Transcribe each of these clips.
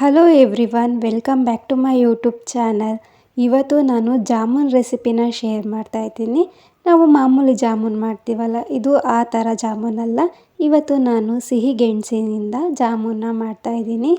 Hello everyone welcome back to my YouTube channel ಇವತ್ತು ನಾನು ಜಾಮೂನ್ ರೆಸಿಪಿನ ಶೇರ್ ಮಾಡ್ತಾ ಇದ್ದೀನಿ. ನಾವು ಮಾಮೂಲಿ ಜಾಮೂನ್ ಮಾಡ್ತೀವಲ್ಲ, ಇದು ಆ ಥರ ಜಾಮೂನ್ ಅಲ್ಲ ಇವತ್ತು ನಾನು ಸಿಹಿ ಗೆಣಸಿನಿಂದ ಜಾಮೂನ್ನ ಮಾಡ್ತಾ ಇದ್ದೀನಿ.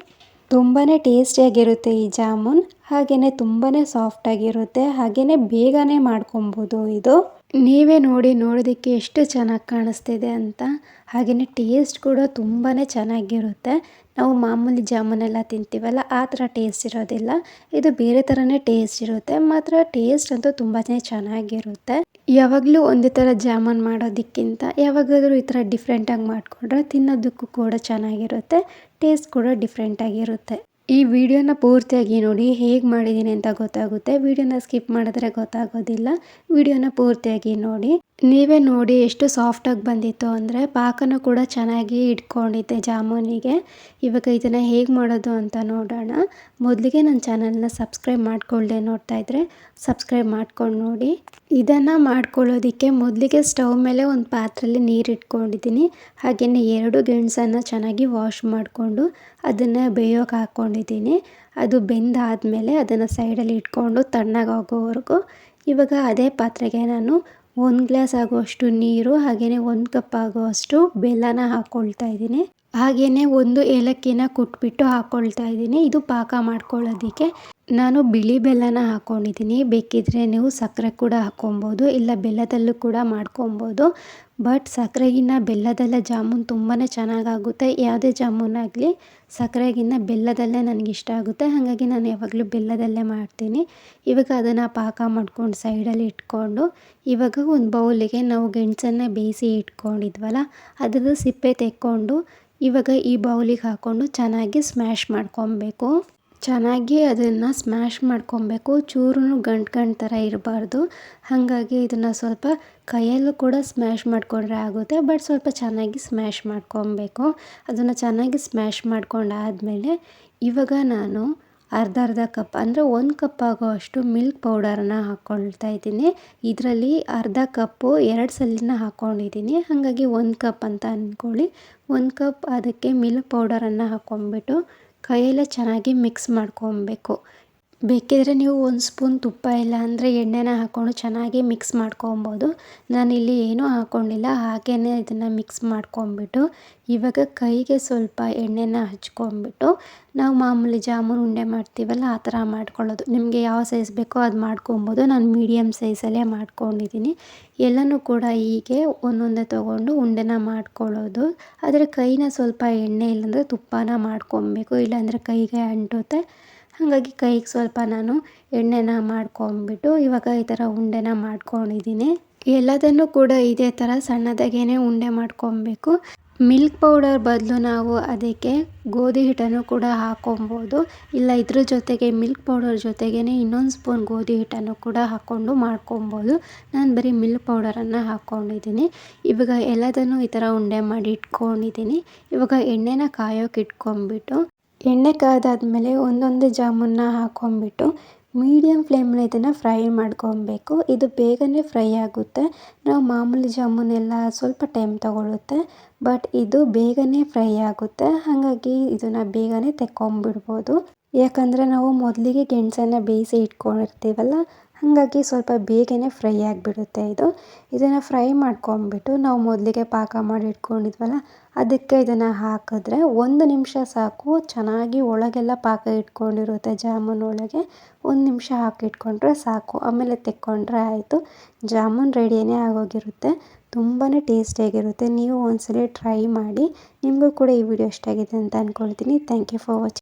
ತುಂಬಾ ಟೇಸ್ಟಿಯಾಗಿರುತ್ತೆ ಈ ಜಾಮೂನ್. ಹಾಗೆಯೇ ತುಂಬಾ ಸಾಫ್ಟಾಗಿರುತ್ತೆ ಹಾಗೆಯೇ ಬೇಗನೆ ಮಾಡ್ಕೊಬೋದು ಇದು. ನೀವೇ ನೋಡಿ ನೋಡೋದಕ್ಕೆ ಎಷ್ಟು ಚೆನ್ನಾಗಿ ಕಾಣಿಸ್ತಿದೆ ಅಂತ. ಹಾಗೆಯೇ ಟೇಸ್ಟ್ ಕೂಡ ತುಂಬಾ ಚೆನ್ನಾಗಿರುತ್ತೆ. ನಾವು ಮಾಮೂಲಿ ಜಾಮೂನೆಲ್ಲ ತಿಂತೀವಲ್ಲ, ಆ ಥರ ಟೇಸ್ಟ್ ಇರೋದಿಲ್ಲ. ಇದು ಬೇರೆ ಥರನೇ ಟೇಸ್ಟ್ ಇರುತ್ತೆ. ಮಾತ್ರ ಟೇಸ್ಟ್ ಅಂತೂ ತುಂಬಾ ಚೆನ್ನಾಗಿರುತ್ತೆ. ಯಾವಾಗಲೂ ಒಂದೇ ಥರ ಜಾಮೂನ್ ಮಾಡೋದಕ್ಕಿಂತ ಯಾವಾಗಾದರೂ ಈ ಥರ ಡಿಫ್ರೆಂಟಾಗಿ ಮಾಡಿಕೊಂಡ್ರೆ ತಿನ್ನೋದಕ್ಕೂ ಕೂಡ ಚೆನ್ನಾಗಿರುತ್ತೆ ಟೇಸ್ಟ್ ಕೂಡ ಡಿಫ್ರೆಂಟಾಗಿರುತ್ತೆ ಈ ವಿಡಿಯೋನ ಪೂರ್ತಿಯಾಗಿ ನೋಡಿ, ಹೇಗೆ ಮಾಡಿದ್ದೀನಿ ಅಂತ ಗೊತ್ತಾಗುತ್ತೆ. ವಿಡಿಯೋನ ಸ್ಕಿಪ್ ಮಾಡಿದ್ರೆ ಗೊತ್ತಾಗೋದಿಲ್ಲ. ವಿಡಿಯೋನ ಪೂರ್ತಿಯಾಗಿ ನೋಡಿ. ನೀವೇ ನೋಡಿ ಎಷ್ಟು ಸಾಫ್ಟಾಗಿ ಬಂದಿತ್ತು ಅಂದರೆ ಪಾಕನ ಕೂಡ ಚೆನ್ನಾಗಿ ಇಟ್ಕೊಂಡಿದ್ದೆ ಜಾಮೂನಿಗೆ. ಇವಾಗ ಇದನ್ನು ಹೇಗೆ ಮಾಡೋದು ಅಂತ ನೋಡೋಣ. ಮೊದಲಿಗೆ ನನ್ನ ಚಾನಲ್ನ ಸಬ್ಸ್ಕ್ರೈಬ್ ಮಾಡ್ಕೊಳ್ಳದೆ ನೋಡ್ತಾ ಇದ್ದರೆ ಸಬ್ಸ್ಕ್ರೈಬ್ ಮಾಡ್ಕೊಂಡು ನೋಡಿ. ಇದನ್ನು ಮಾಡ್ಕೊಳ್ಳೋದಕ್ಕೆ ಮೊದಲಿಗೆ ಸ್ಟವ್ ಮೇಲೆ ಒಂದು ಪಾತ್ರೆಯಲ್ಲಿ ನೀರು ಇಟ್ಕೊಂಡಿದ್ದೀನಿ. ಹಾಗೆಯೇ ಎರಡು ಗೆಣಸನ್ನು ಚೆನ್ನಾಗಿ ವಾಶ್ ಮಾಡಿಕೊಂಡು ಅದನ್ನು ಬೇಯೋಕೆ ಹಾಕ್ಕೊಂಡಿದ್ದೀನಿ. ಅದು ಬೆಂದಾದಮೇಲೆ ಅದನ್ನು ಸೈಡಲ್ಲಿ ಇಟ್ಕೊಂಡು ತಣ್ಣಗಾಗೋವರೆಗೂ ಇವಾಗ ಅದೇ ಪಾತ್ರೆಗೆ ನಾನು ಒಂದು ಗ್ಲಾಸ್ ಆಗುವಷ್ಟು ನೀರು ಹಾಗೆಯೇ ಒಂದು ಕಪ್ ಆಗುವಷ್ಟು ಬೆಲ್ಲನ ಹಾಕ್ಕೊಳ್ತಾ ಇದ್ದೀನಿ. ಹಾಗೆಯೇ ಒಂದು ಏಲಕ್ಕಿನ ಕುಟ್ಬಿಟ್ಟು ಹಾಕ್ಕೊಳ್ತಾ ಇದ್ದೀನಿ. ಇದು ಪಾಕ ಮಾಡ್ಕೊಳ್ಳೋದಕ್ಕೆ. ನಾನು ಬಿಳಿ ಬೆಲ್ಲನ ಹಾಕ್ಕೊಂಡಿದ್ದೀನಿ ಬೇಕಿದ್ರೆ ನೀವು ಸಕ್ಕರೆ ಕೂಡ ಹಾಕ್ಕೊಬೋದು ಇಲ್ಲ ಬೆಲ್ಲದಲ್ಲೂ ಕೂಡ ಮಾಡ್ಕೊಬೋದು ಬಟ್ ಸಕ್ಕರೆಗಿನ್ನ ಬೆಲ್ಲದಲ್ಲ ಜಾಮೂನ್ ತುಂಬಾ ಚೆನ್ನಾಗಾಗುತ್ತೆ. ಯಾವುದೇ ಜಾಮೂನ್ ಆಗಲಿ ಸಕ್ಕರೆಗಿನ್ನ ಬೆಲ್ಲದಲ್ಲೇ ನನಗೆ ಇಷ್ಟ ಆಗುತ್ತೆ. ಹಾಗಾಗಿ ನಾನು ಯಾವಾಗಲೂ ಬೆಲ್ಲದಲ್ಲೇ ಮಾಡ್ತೀನಿ. ಇವಾಗ ಅದನ್ನು ಪಾಕ ಮಾಡ್ಕೊಂಡು ಸೈಡಲ್ಲಿ ಇಟ್ಕೊಂಡು, ಇವಾಗ ಒಂದು ಬೌಲಿಗೆ ನಾವು ಗೆಣಸನ್ನ ಬೇಯಿಸಿ ಇಟ್ಕೊಂಡಿದ್ವಲ್ಲ, ಅದರದ್ದು ಸಿಪ್ಪೆ ತೆಕ್ಕೊಂಡು ಇವಾಗ ಈ ಬೌಲಿಗೆ ಹಾಕ್ಕೊಂಡು ಚೆನ್ನಾಗಿ ಸ್ಮ್ಯಾಶ್ ಮಾಡ್ಕೊಬೇಕು. ಚೆನ್ನಾಗಿ ಅದನ್ನು ಸ್ಮ್ಯಾಶ್ ಮಾಡ್ಕೊಬೇಕು. ಚೂರು ಗಂಟು ಗಂಟು ಥರ ಇರಬಾರ್ದು. ಹಾಗಾಗಿ ಇದನ್ನು ಸ್ವಲ್ಪ ಕೈಯಲ್ಲೂ ಕೂಡ ಸ್ಮ್ಯಾಶ್ ಮಾಡಿಕೊಂಡ್ರೆ ಆಗುತ್ತೆ. ಬಟ್ ಸ್ವಲ್ಪ ಚೆನ್ನಾಗಿ ಸ್ಮ್ಯಾಶ್ ಮಾಡ್ಕೊಬೇಕು. ಅದನ್ನು ಚೆನ್ನಾಗಿ ಸ್ಮ್ಯಾಶ್ ಮಾಡ್ಕೊಂಡಾದಮೇಲೆ ಇವಾಗ ನಾನು ಅರ್ಧ ಅರ್ಧ ಕಪ್ ಅಂದರೆ ಒಂದು ಕಪ್ ಆಗೋ ಅಷ್ಟು ಮಿಲ್ಕ್ ಪೌಡರನ್ನ ಹಾಕ್ಕೊಳ್ತಾ ಇದ್ದೀನಿ. ಇದರಲ್ಲಿ ಅರ್ಧ ಕಪ್ಪು ಎರಡು ಸಲಿನ ಹಾಕ್ಕೊಂಡಿದ್ದೀನಿ ಹಾಗಾಗಿ ಒಂದು ಕಪ್ ಅಂತ ಅಂದ್ಕೊಳ್ಳಿ ಒಂದು ಕಪ್ ಅದಕ್ಕೆ ಮಿಲ್ಕ್ ಪೌಡರನ್ನು ಹಾಕ್ಕೊಂಡ್ಬಿಟ್ಟು ಕೈಯಲ್ಲೇ ಚೆನ್ನಾಗಿ ಮಿಕ್ಸ್ ಮಾಡ್ಕೊಬೇಕು. ಬೇಕಿದ್ರೆ ನೀವು ಒಂದು ಸ್ಪೂನ್ ತುಪ್ಪ ಇಲ್ಲ ಅಂದರೆ ಎಣ್ಣೆನ ಹಾಕ್ಕೊಂಡು ಚೆನ್ನಾಗಿ ಮಿಕ್ಸ್ ಮಾಡ್ಕೊಬೋದು. ನಾನಿಲ್ಲಿ ಏನೂ ಹಾಕ್ಕೊಂಡಿಲ್ಲ ಹಾಗೆಯೇ ಇದನ್ನು ಮಿಕ್ಸ್ ಮಾಡ್ಕೊಂಬಿಟ್ಟು ಇವಾಗ ಕೈಗೆ ಸ್ವಲ್ಪ ಎಣ್ಣೆನ ಹಚ್ಕೊಂಬಿಟ್ಟು ನಾವು ಮಾಮೂಲಿ ಜಾಮೂನ್ ಉಂಡೆ ಮಾಡ್ತೀವಲ್ಲ ಆ ಥರ ಮಾಡ್ಕೊಳ್ಳೋದು. ನಿಮಗೆ ಯಾವ ಸೈಜ್ ಬೇಕೋ ಅದು ಮಾಡ್ಕೊಬೋದು. ನಾನು ಮೀಡಿಯಮ್ ಸೈಜಲ್ಲೇ ಮಾಡ್ಕೊಂಡಿದ್ದೀನಿ. ಎಲ್ಲನೂ ಕೂಡ ಹೀಗೆ ಒಂದೊಂದೇ ತೊಗೊಂಡು ಉಂಡೆನ ಮಾಡ್ಕೊಳ್ಳೋದು. ಆದರೆ ಕೈನ ಸ್ವಲ್ಪ ಎಣ್ಣೆ ಇಲ್ಲಾಂದರೆ ತುಪ್ಪನ ಮಾಡ್ಕೊಬೇಕು. ಇಲ್ಲಾಂದರೆ ಕೈಗೆ ಅಂಟುತ್ತೆ. ಹಾಗಾಗಿ ಕೈಗೆ ಸ್ವಲ್ಪ ನಾನು ಎಣ್ಣೆನ ಮಾಡ್ಕೊಂಬಿಟ್ಟು ಇವಾಗ ಈ ಥರ ಉಂಡೆನ ಮಾಡ್ಕೊಂಡಿದ್ದೀನಿ. ಎಲ್ಲದನ್ನು ಕೂಡ ಇದೇ ಥರ ಸಣ್ಣದಾಗೇ ಉಂಡೆ ಮಾಡ್ಕೊಬೇಕು. ಮಿಲ್ಕ್ ಪೌಡರ್ ಬದಲು ನಾವು ಅದಕ್ಕೆ ಗೋಧಿ ಹಿಟ್ಟನ್ನು ಕೂಡ ಹಾಕೊಬೋದು. ಇಲ್ಲ ಇದ್ರ ಜೊತೆಗೆ ಮಿಲ್ಕ್ ಪೌಡರ್ ಜೊತೆಗೇ ಇನ್ನೊಂದು ಸ್ಪೂನ್ ಗೋಧಿ ಹಿಟ್ಟನ್ನು ಕೂಡ ಹಾಕ್ಕೊಂಡು ಮಾಡ್ಕೊಬೋದು. ನಾನು ಬರೀ ಮಿಲ್ಕ್ ಪೌಡರನ್ನು ಹಾಕ್ಕೊಂಡಿದ್ದೀನಿ ಇವಾಗ ಎಲ್ಲದನ್ನು ಈ ಥರ ಉಂಡೆ ಮಾಡಿ ಇಟ್ಕೊಂಡಿದ್ದೀನಿ. ಇವಾಗ ಎಣ್ಣೆನ ಕಾಯೋಕೆ ಇಟ್ಕೊಂಬಿಟ್ಟು ಎಣ್ಣೆ ಕಾದಾದ್ಮೇಲೆ ಒಂದೊಂದೇ ಜಾಮೂನನ್ನ ಹಾಕ್ಕೊಂಬಿಟ್ಟು ಮೀಡಿಯಮ್ ಫ್ಲೇಮಲ್ಲಿ ಇದನ್ನು ಫ್ರೈ ಮಾಡ್ಕೊಬೇಕು. ಇದು ಬೇಗನೆ ಫ್ರೈ ಆಗುತ್ತೆ. ನಾವು ಮಾಮೂಲಿ ಜಾಮೂನೆಲ್ಲ ಸ್ವಲ್ಪ ಟೈಮ್ ತಗೊಳ್ಳುತ್ತೆ ಬಟ್ ಇದು ಬೇಗನೆ ಫ್ರೈ ಆಗುತ್ತೆ. ಹಾಗಾಗಿ ಇದನ್ನು ಬೇಗನೆ ತೆಕ್ಕೊಂಬಿಡ್ಬೋದು ಯಾಕಂದರೆ ನಾವು ಮೊದಲಿಗೆ ಗೆಣಸನ್ನ ಬೇಯಿಸಿ ಇಟ್ಕೊಂಡಿರ್ತೀವಲ್ಲ ಹಾಗಾಗಿ ಸ್ವಲ್ಪ ಬೇಗನೆ ಫ್ರೈ ಆಗಿಬಿಡುತ್ತೆ ಇದು. ಇದನ್ನು ಫ್ರೈ ಮಾಡ್ಕೊಂಬಿಟ್ಟು ನಾವು ಮೊದಲಿಗೆ ಪಾಕ ಮಾಡಿ ಇಟ್ಕೊಂಡಿದ್ವಲ್ಲ ಅದಕ್ಕೆ ಇದನ್ನು ಹಾಕಿದ್ರೆ ಒಂದು ನಿಮಿಷ ಸಾಕು, ಚೆನ್ನಾಗಿ ಒಳಗೆಲ್ಲ ಪಾಕ ಇಟ್ಕೊಂಡಿರುತ್ತೆ ಜಾಮೂನ್ ಒಳಗೆ. ಒಂದು ನಿಮಿಷ ಹಾಕಿಟ್ಕೊಂಡ್ರೆ ಸಾಕು, ಆಮೇಲೆ ತೆಕ್ಕೊಂಡ್ರೆ ಆಯಿತು. ಜಾಮೂನ್ ರೆಡಿಯೇ ಆಗೋಗಿರುತ್ತೆ ತುಂಬಾ ಟೇಸ್ಟಿಯಾಗಿರುತ್ತೆ ನೀವು ಒಂದ್ಸಲಿ ಟ್ರೈ ಮಾಡಿ, ನಿಮಗೂ ಕೂಡ ಈ ವಿಡಿಯೋ ಇಷ್ಟ ಆಗಿದೆ ಅಂತ ಅಂದ್ಕೊಳ್ತೀನಿ ಥ್ಯಾಂಕ್ ಯು ಫಾರ್ ವಾಚಿಂಗ್